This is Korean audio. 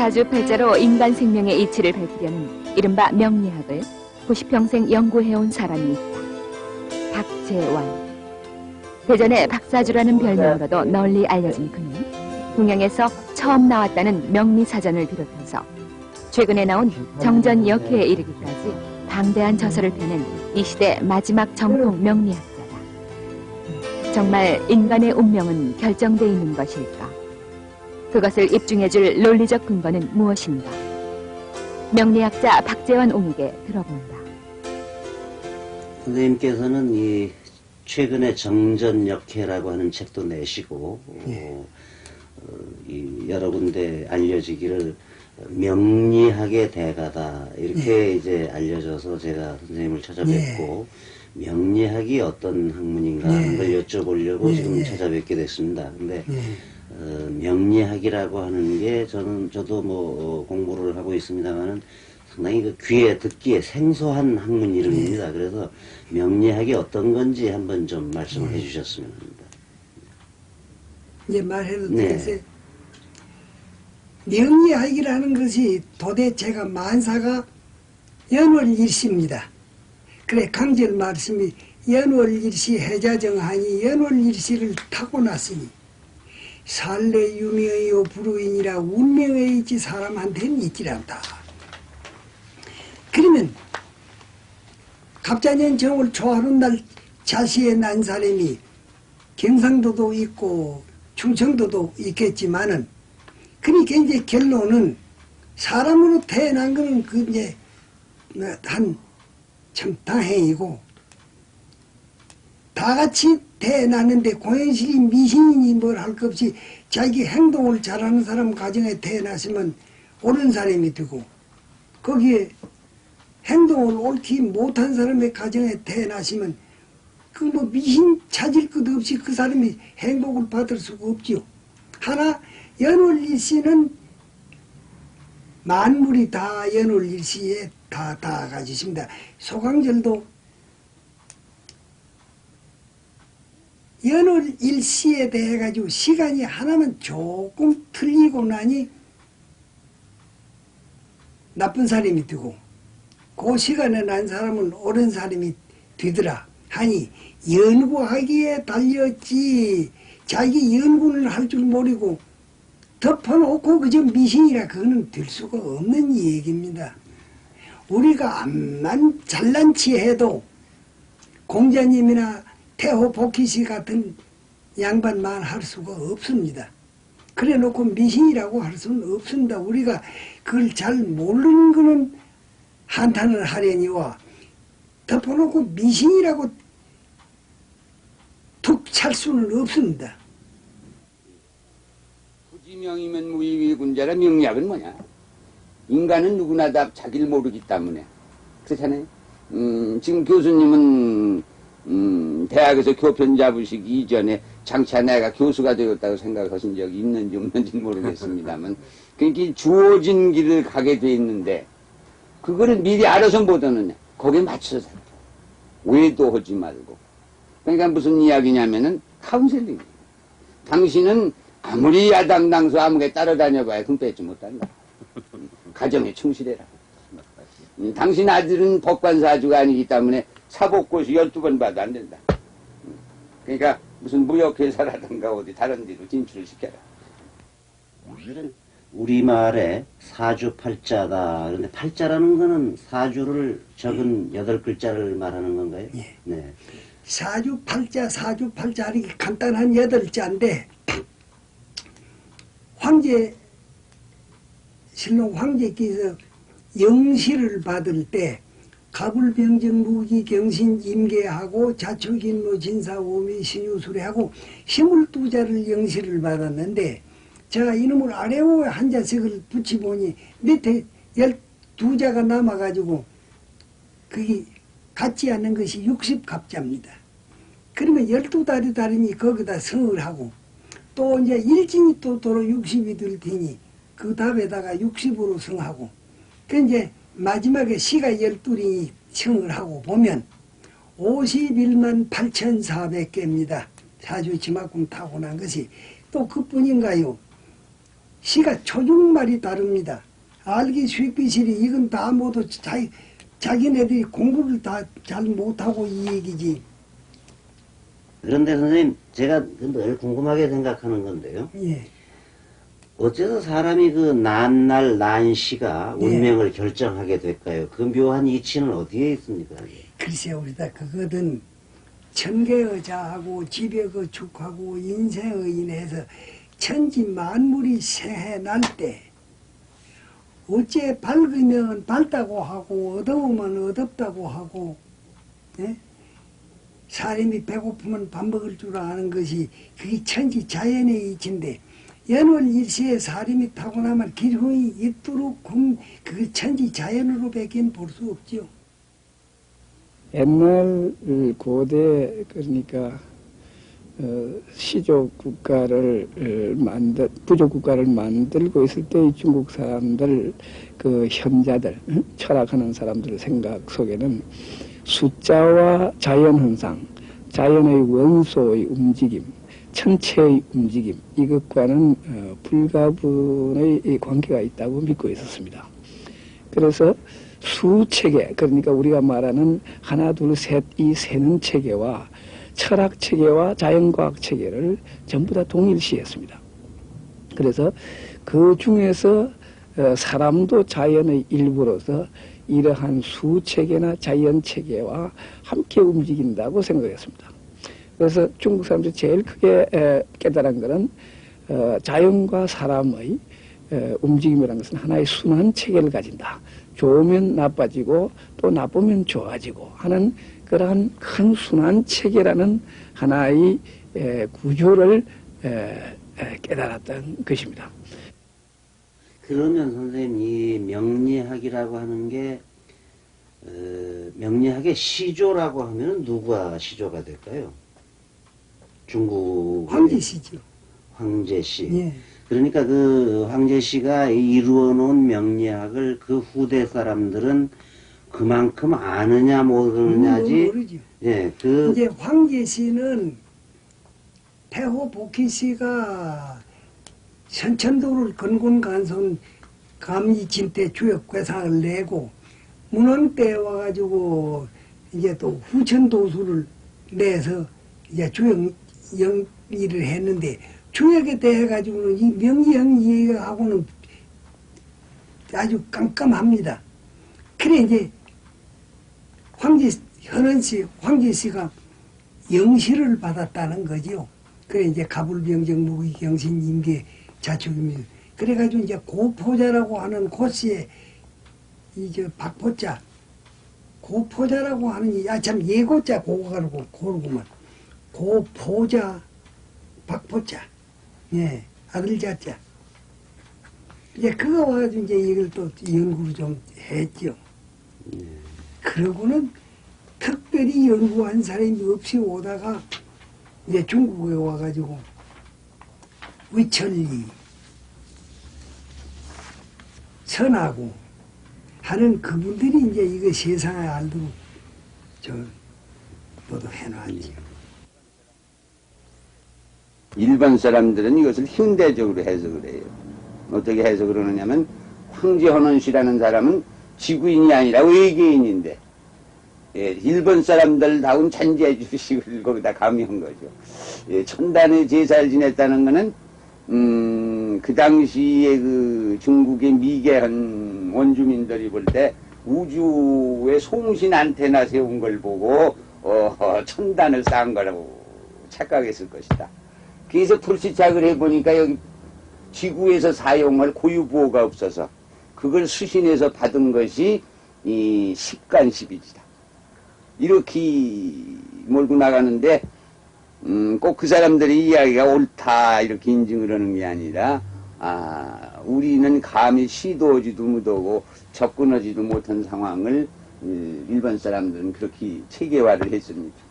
사주팔자로 인간 생명의 이치를 밝히려는 이른바 명리학을 90평생 연구해온 사람이 있다. 박재원. 대전의 박사주라는 별명으로도 널리 알려진 그는 동양에서 처음 나왔다는 명리사전을 비롯해서 최근에 나온 정전 역회에 이르기까지 방대한 저서를 펴낸 이 시대 마지막 정통 명리학자다. 정말 인간의 운명은 결정돼 있는 것일까? 그것을 입증해줄 논리적 근거는 무엇인가? 명리학자 박재환 옹에게 들어본다. 선생님께서는 이 최근에 정전역회라고 하는 책도 내시고 어, 어, 이 여러 군데 알려지기를 명리학의 대가다 이렇게 이제 알려져서 제가 선생님을 찾아뵙고 명리학이 어떤 학문인가 하는 걸 여쭤보려고 예, 지금 예. 찾아뵙게 됐습니다. 근데 예. 어, 명리학이라고 하는 게 저는 저도 뭐 어, 공부를 하고 있습니다만은 상당히 그 귀에 듣기에 생소한 학문 이름입니다. 그래서 명리학이 어떤 건지 한번 좀 말씀을 해주셨으면 합니다. 이제 말해도 네. 되겠어요. 명리학이라는 것이 도대체가 만사가 연월일시입니다. 그래 강절 말씀이 연월일시 해자정하니 연월일시를 타고났으니 살래 유명이요 불우인이라 운명에 있지 사람한테는 있지란다. 그러면 갑자년 정월 초하루 날 자시에 난 사람이 경상도도 있고 충청도도 있겠지만은 그러니까 이제 결론은 사람으로 태어난 거는 그 이제 한 참 다행이고 다 같이 태어났는데 고현실이 미신이니 뭘 할 것 없이 자기 행동을 잘하는 사람 가정에 태어났으면 옳은 사람이 되고 거기에 행동을 옳게 못한 사람의 가정에 태어나시면 그 뭐 미신 찾을 것 없이 그 사람이 행복을 받을 수가 없지요. 하나 연월일시는 만물이 다 연월일시에 다 있습니다. 소강절도 연월일시에 대해 가지고 시간이 하나만 조금 틀리고 나니 나쁜 사람이 되고 그 시간에 난 사람은 옳은 사람이 되더라 하니 연구하기에 달렸지 자기 연구를 할 줄 모르고 덮어놓고 그저 미신이라 그거는 될 수가 없는 얘기입니다. 우리가 암만 잘난 치 해도 공자님이나 태호 복희씨 같은 양반만 할 수가 없습니다. 그래 놓고 미신이라고 할 수는 없습니다. 우리가 그걸 잘 모르는 거는 한탄을 하려니와 덮어놓고 미신이라고 툭 찰 수는 없습니다. 부지명이면 무의위군자라 명리학은 뭐냐? 인간은 누구나 다 자기를 모르기 때문에 그렇잖아요. 음, 지금 교수님은 음, 대학에서 교편 잡으시기 이전에 장차 내가 교수가 되었다고 생각하신 적이 있는지 없는지 모르겠습니다만 그러니까 주어진 길을 가게 돼 있는데 그거를 미리 알아서 못 하느냐 거기에 맞춰서 살아. 외도 하지 말고. 그러니까 무슨 이야기냐면은 카운셀링 당신은 아무리 야당 당수 아무게 따라다녀봐야 금 뺏지 못한다. 가정에 충실해라. 음, 당신 아들은 법관사주가 아니기 때문에 사법고시 12번 봐도 안 된다 음, 그러니까 무슨 무역회사라든가 어디 다른 데로 진출을 시켜라 우리는 우리말에 사주팔자다. 그런데 팔자라는 거는 사주를 적은 여덟 글자를 말하는 건가요? 예. 네. 사주 팔자 사주 팔자 하는 게 간단한 여덟 자인데 황제 신롱 황제께서 영시를 받을 때 가불병정 무기 경신 임계하고 자축인무 진사 오미 신유술회하고 스물두자를 영시를 받았는데 제가 이놈을 아래오에 한 자석을 붙여보니 밑에 열두 자가 남아가지고 그게 같지 않는 것이 60갑자입니다. 그러면 12달이 다르니 거기다 성을 하고 또 이제 일진이 또 도로 60이 될 테니 그 답에다가 60으로 성하고 그 이제 마지막에 시가 12이니 성을 하고 보면 51만 8,400개입니다. 사주 지막공 타고난 것이 또 그뿐인가요? 시가 초중말이 다릅니다. 알기 쉽기시리 이건 다 모두 자기, 자기네들이 공부를 다 잘 못하고 이 얘기지. 그런데 선생님 제가 늘 궁금하게 생각하는 건데요. 예. 어째서 사람이 그 난날 난시가 예. 운명을 결정하게 될까요? 그 묘한 이치는 어디에 있습니까? 글쎄 우리다 그거든 천계의자하고 지벽의 축하고 인생의 인해서 천지 만물이 새해 날 때 어째 밝으면 밝다고 하고 어두우면 어둡다고 하고 예? 사람이 배고프면 밥 먹을 줄 아는 것이 그게 천지 자연의 이치인데 연월 일시에 사람이 타고나면 기름이 있도록 군- 그 천지 자연으로 밖엔 볼 수 없죠. 옛날 고대 그러니까 어, 시족 국가를 어, 만들 부족 국가를 만들고 있을 때이 중국 사람들 그 현자들 응? 철학하는 사람들 생각 속에는 숫자와 자연 현상, 자연의 원소의 움직임, 천체의 움직임 이것과는 어, 불가분의 이 관계가 있다고 믿고 있었습니다. 그래서 수체계 그러니까 우리가 말하는 하나 둘 셋 이 세는 체계와 철학 체계와 자연과학 체계를 전부 다 동일시했습니다. 그래서 그 중에서 어, 사람도 자연의 일부로서 이러한 수체계나 자연 체계와 함께 움직인다고 생각했습니다. 그래서 중국 사람들이 제일 크게 에, 깨달은 것은 어, 자연과 사람의 에, 움직임이라는 것은 하나의 순환 체계를 가진다. 좋으면 나빠지고 또 나쁘면 좋아지고 하는 그러한 큰 순환 체계라는 하나의 에, 구조를 깨달았던 것입니다. 그러면 선생님 이 명리학이라고 하는 게 어, 명리학의 시조라고 하면 누가 시조가 될까요? 중국 황제시죠. 황제 씨. 예. 그러니까 그 황제 씨가 이루어 놓은 명리학을 그 후대 사람들은 그만큼 아느냐 모르느냐지. 모르죠. 예, 그 이제 황제시는 태호 복희 씨가 선천도를 건곤간손 감리진 때 주역괴상을 내고 문헌 때 와가지고 이제 또 후천도수를 내서 이제 주역 영리를 했는데 주역에 대해 가지고는 이 명리형 이해하고는 아주 깜깜합니다. 그래 이제 황제 현원 씨, 황제 씨가 영시를 받았다는 거지요. 그래 이제 가불병정 무기 경신 임계 자축입니다. 그래가지고 이제 고포자라고 하는 고씨의 이저 박포자, 고포자라고 하는 이- 아참 예고자 고가르고 고르구만 고포자 박포자, 예 아들 자자. 이제 그거 와가지고 이제 이걸 또 연구를 좀 했죠. 그러고는 특별히 연구한 사람이 없이 오다가 이제 중국에 와가지고 위천리 선하고 하는 그분들이 이제 이거 세상에 알도록 저 모두 해놨지. 일반 사람들은 이것을 현대적으로 해석을 해요. 어떻게 해석을 하느냐면 황제헌원 씨라는 사람은 지구인이 아니라 외계인인데 예, 일본 사람들다운 천재 주식을 거기다 가미한 거죠. 예, 천단의 제사를 지냈다는 것은 음, 그 당시에 그 중국의 미개한 원주민들이 볼 때 우주에 송신 안테나 세운 걸 보고 어, 천단을 쌓은 거라고 착각했을 것이다. 그래서 불시착을 해보니까 여기 지구에서 사용할 고유보호가 없어서 그걸 수신해서 받은 것이 이 십간십이지다. 이렇게 몰고 나가는데 음, 꼭 그 사람들이 이야기가 옳다 이렇게 인증을 하는 게 아니라 아, 우리는 감히 시도하지도 못하고 접근하지도 못한 상황을 음, 일반 사람들은 그렇게 체계화를 했습니다.